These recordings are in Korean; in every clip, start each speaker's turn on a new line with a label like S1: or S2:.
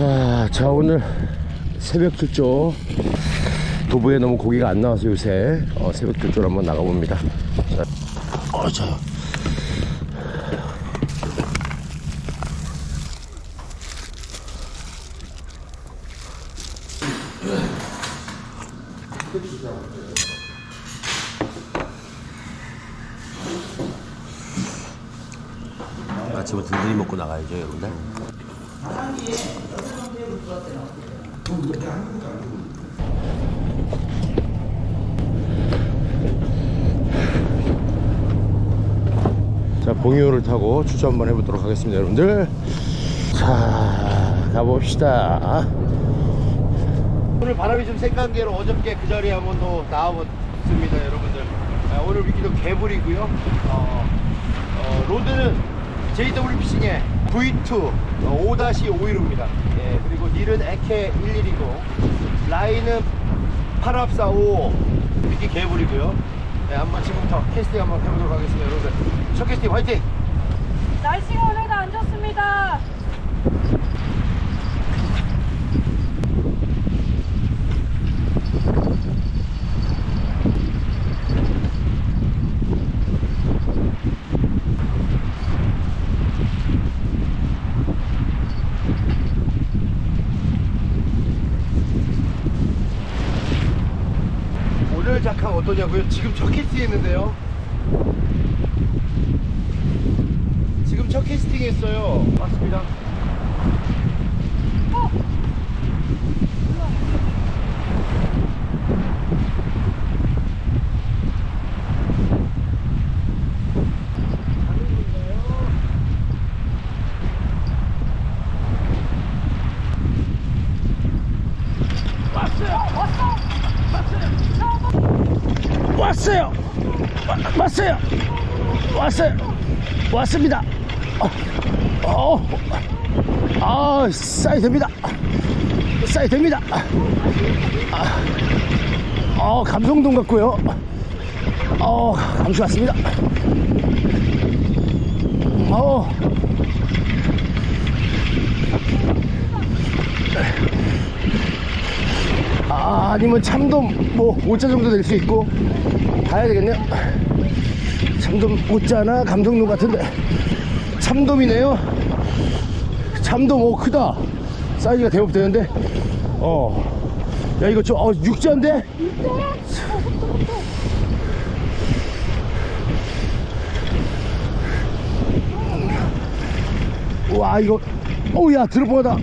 S1: 아, 자 오늘 새벽 출조. 도보에 너무 고기가 안 나와서 요새 어, 새벽 출조를 한번 나가봅니다. 자, 어, 자. 아침에 든든히 먹고 나가야죠 여러분들 자 봉유를 타고 추천 한번 해보도록 하겠습니다 여러분들. 자 가봅시다. 오늘 바람이 좀센 게로 어저께 그 자리에 한번 더 나와봤습니다 여러분들. 아, 오늘 위기도 개불이고요. 어, 어, 로드는 JW 피싱의 V2 어, 5-51호입니다 예, 그리고 닐은 에케 11이고 라인은 8합45 위기 개불이고요 네, 한번 지금부터 캐스팅 한번 해보도록 하겠습니다 여러분들 첫 캐스팅 화이팅!
S2: 날씨가 오늘도 안 좋습니다.
S1: 오늘 작황 어떠냐고요? 지금 첫 캐스팅 했는데요. 지금 첫 캐스팅 했어요. 맞습니다. 왔어요. 와- 왔어요. 왔어요. 왔습니다. 어, 어, 아, 싸이 됩니다. 싸이 됩니다. 아, 어, 감성동 같고요. 어, 감수 왔습니다. 어, 아, 아니면 참돔 뭐 5자 정도 될 수 있고 봐야 되겠네요. 참돔 5자나 감성돔 같은데 참돔이네요. 참돔 오 크다. 사이즈가 대업 되는데 어. 야 이거 저 어, 육자인데? 와 이거 어우야 들어보다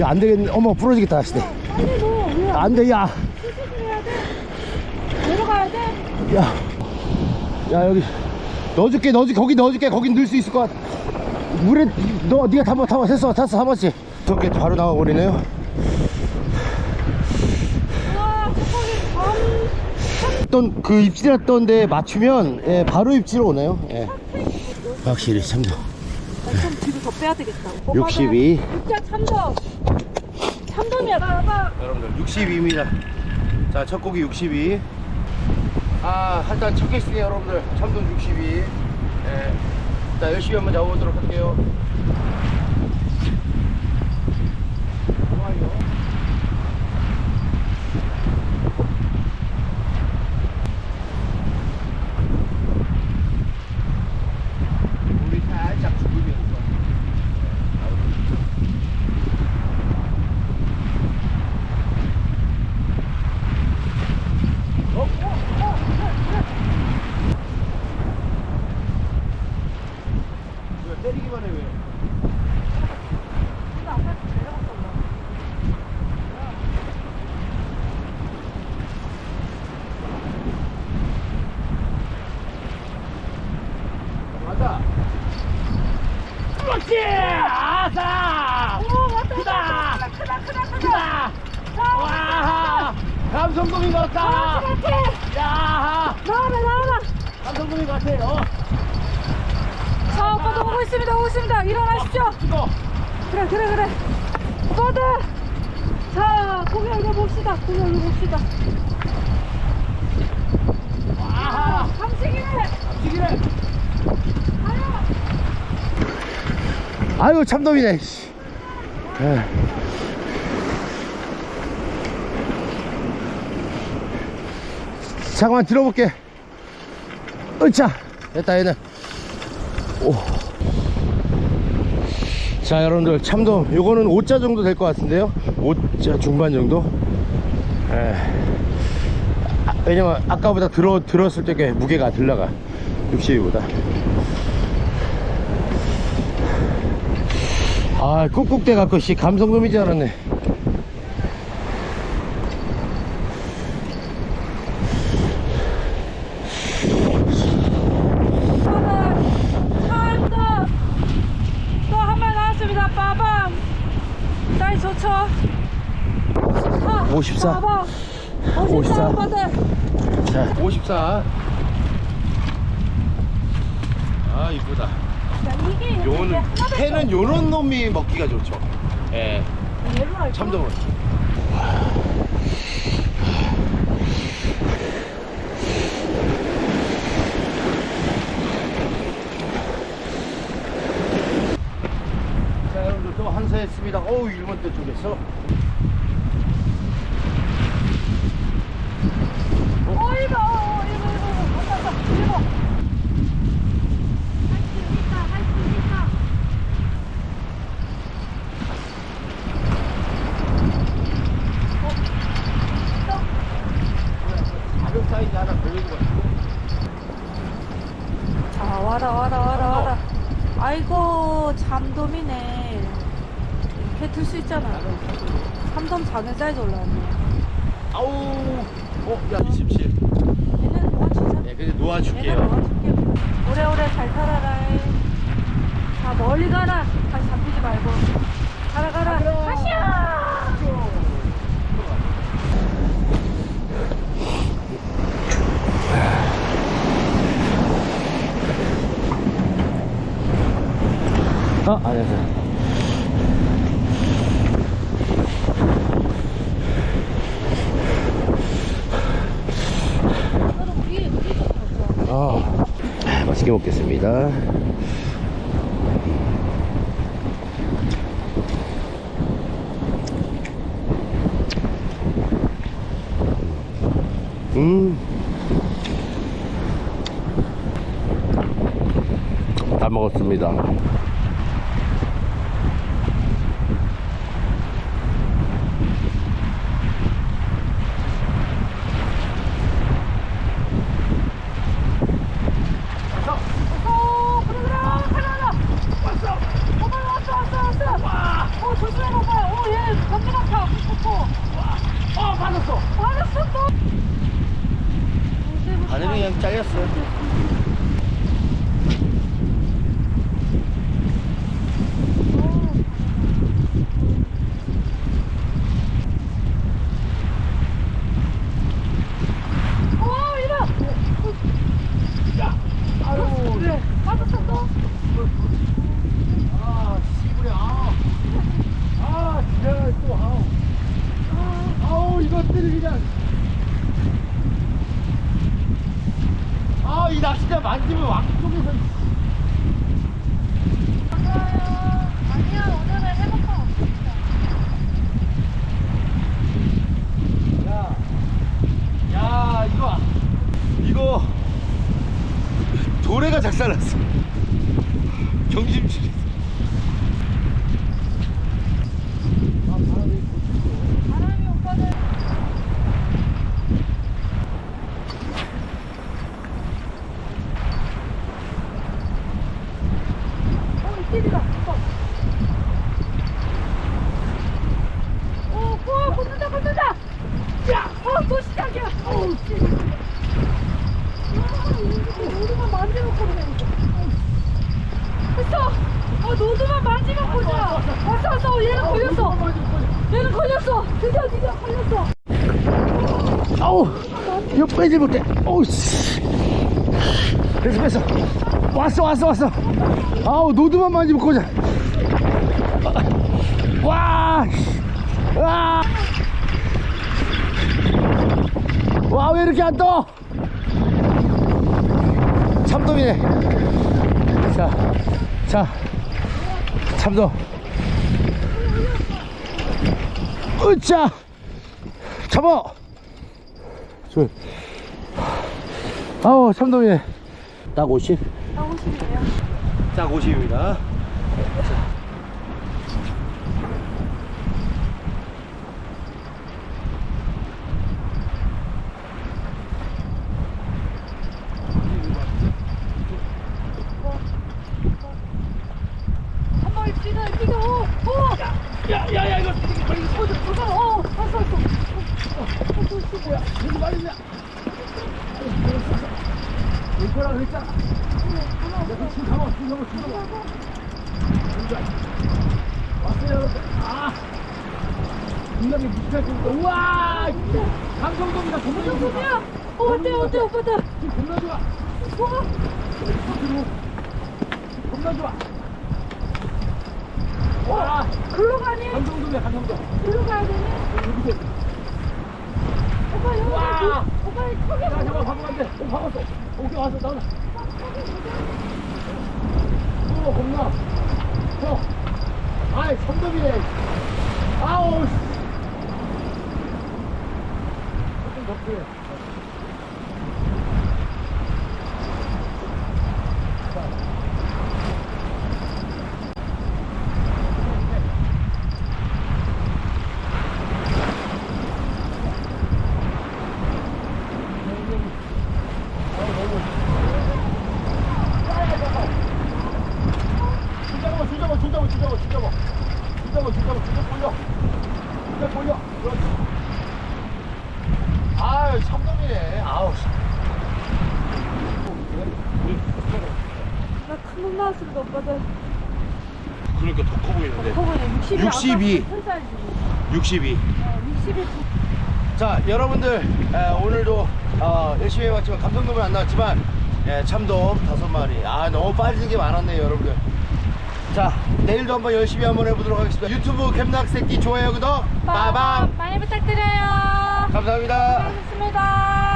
S1: 야 안되겠네 어머 부러지겠다
S2: 너, 왜
S1: 안돼 야?
S2: 내려가야 돼?
S1: 야, 야 여기 넣어줄게, 넣어줄게, 거기 넣어줄게, 거기 넣을 수 있을 것 같아. 물에 너 네가 타봐, 타봐, 됐어, 탔어, 한 번씩. 저렇게 바로 나와 버리네요.
S2: 우와, 저기 밤.
S1: 어떤 그 입질했던데 맞추면 예, 바로 입질 오네요. 예. 확실히 참도.
S2: 좀 뒤로 더 빼야 되겠다.
S1: 62.
S2: 진짜 참돔. 참돔이야. 봐봐.
S1: 여러분들 62입니다. 자, 첫 곡이 62. 아, 일단 첫 개씩 여러분들 참돔 62. 예. 자, 열심히 한번 잡아보도록 할게요. 좋아요. 물이 살짝 죽으면서. 왜 때리기만 해 왜?
S2: 근데 아까 내려갔어.
S1: 맞아. 그렇지. 아싸.
S2: 오, 왔다.
S1: 크다.
S2: 크다, 크다, 크다.
S1: 크다.
S2: 자,
S1: 와. 감성돔인 것 같다.
S2: 그렇지.
S1: 야.
S2: 나와라, 나와라.
S1: 감성돔인 것 같아. 어.
S2: 자, 오빠도 오고 있습니다, 오고 있습니다. 일어나십시오.
S1: 이거.
S2: 그래, 그래, 그래. 오빠들. 자, 고기 올려봅시다. 고기 올려봅시다.
S1: 와.
S2: 감식이네. 가요.
S1: 아유 참돔이네. 씨. 에. 잠깐만 들어볼게. 으차! 됐다, 얘는. 오. 자, 여러분들, 참돔. 요거는 5자 정도 될 것 같은데요. 5자 중반 정도. 에. 아, 왜냐면 아까보다 들어, 들었을 때꽤 무게가 덜 나가. 62보다. 아, 꾹꾹대 갖고, 씨, 감성돔이지 않았네.
S2: 한다 또한 발 나왔습니다 빠밤 사이 좋죠 54
S1: 54.
S2: 빠밤 54
S1: 54.
S2: 오빠들
S1: 자, 54. 아, 이쁘다.
S2: 자, 이게 하나밖에
S1: 회는 요런 놈이 먹기가 좋죠. 예? 참돔은. 자, 여러분들 또 한세했습니다. 어우, 일본대 쪽에서.
S2: 어 이거 어, 이거 이거 이거 갔다 갔다 이거 할수 있다 할 수 있다
S1: 가격 사이즈 하나 걸리는 거 같고.
S2: 자 와라 와라 와라 와라 아이고 참돔이네. 이렇게 들수 있잖아. 참돔 작은 사이즈 올라왔네.
S1: 아우, 어, 야, 27.
S2: 놓아주자
S1: 네, 근데 놓아줄게요.
S2: 놓아줄게 오래오래 잘 살아라. 자 멀리 가라. 다시 잡히지 말고. 가라 가라. 가시야!
S1: 아, 안녕하세요.
S2: 너는 위에 위에 좀 넣었어
S1: 아, 맛있게 먹겠습니다. 음. 다 먹었습니다.
S2: 어, 그래 그래 어, 가라 가라 왔어 어 빨리 왔어 왔어 왔어 어 조심해 봐봐 어얘 감기 같아 어
S1: 받았어.
S2: 맞았어 또
S1: 바늘이 그냥 잘렸어.
S2: 어 이봐 아유 그래 맞았어 또
S1: 아, 씨부려. 아, 아, 진짜 또 아우. 아우, 이것들이 그냥. 아, 이 낚시대 만지면 왕 속에서.
S2: 맞아요 아니야 오늘은 해먹방 없습니다
S1: 야, 야, 이거, 이거, 도래가 작살났어. 경심치.
S2: 바람이 오빠는 어 이때리다 오빠 어 우와 붙는다 붙는다 야어또 시작이야 어우 씨 야, 이거 노드만 만지면 그러네 이거 했어 어 노드만 만지면 보자 왔어 왔어 어, 얘는 걸렸어 얘는 걸렸어 드디어 드디어 걸렸어
S1: 아우, 이거 빼지 못해. 어우, 씨. 됐어, 뺐어. 왔어, 왔어, 왔어. 아우, 노드만 만지면 고자. 와, 씨. 와. 와, 왜 이렇게 안 떠? 참돔이네. 자, 자, 참돔. 으짜! 잡아! 저, 아우, 참돔이네. 딱 50?
S2: 딱 50이에요.
S1: 딱 50입니다.
S2: 한 마리 뛰다, 뛰다, 어, 어! 야, 야, 야, 이거, 이거, 이거, 이거, 잠깐, 어, 왔어, 왔어. 어, 어, 어, 이 거 뭐야?
S1: 이거 말이냐? 이거라 그랬잖아. 야, 지금 가만, 지금 가만, 지금 가만. 왔어요. 아! 분명히 밑에 좀, 우와! 감성돔이다, 감성돔이다.
S2: 정도야! 어, 어때, 어때, 오빠들?
S1: 지금 겁나 좋아.
S2: 와.
S1: 겁나 좋아. 와!
S2: 글로 가니?
S1: 감성돔이야, 감성돔.
S2: 글로 가야 되니?
S1: 와! 야, 잠깐, 방금 안 돼. 오, 박았어. 오케이, 왔어, 나오나. 오, 겁나. 어. 아이, 성dom이네. 아우, 씨. 조금 덥게. 62.
S2: 62.
S1: 62.
S2: 어, 62.
S1: 자, 여러분들 에, 오늘도 어, 열심히 해봤지만 감성돔은 안 나왔지만 예, 참돔 다섯 마리. 아, 너무 빠지는 게 많았네요, 여러분들. 자, 내일도 한번 열심히 한번 해보도록 하겠습니다. 유튜브 캠락새끼 좋아요, 구독, 빠밤.
S2: 많이 부탁드려요.
S1: 감사합니다.
S2: 수고하셨습니다.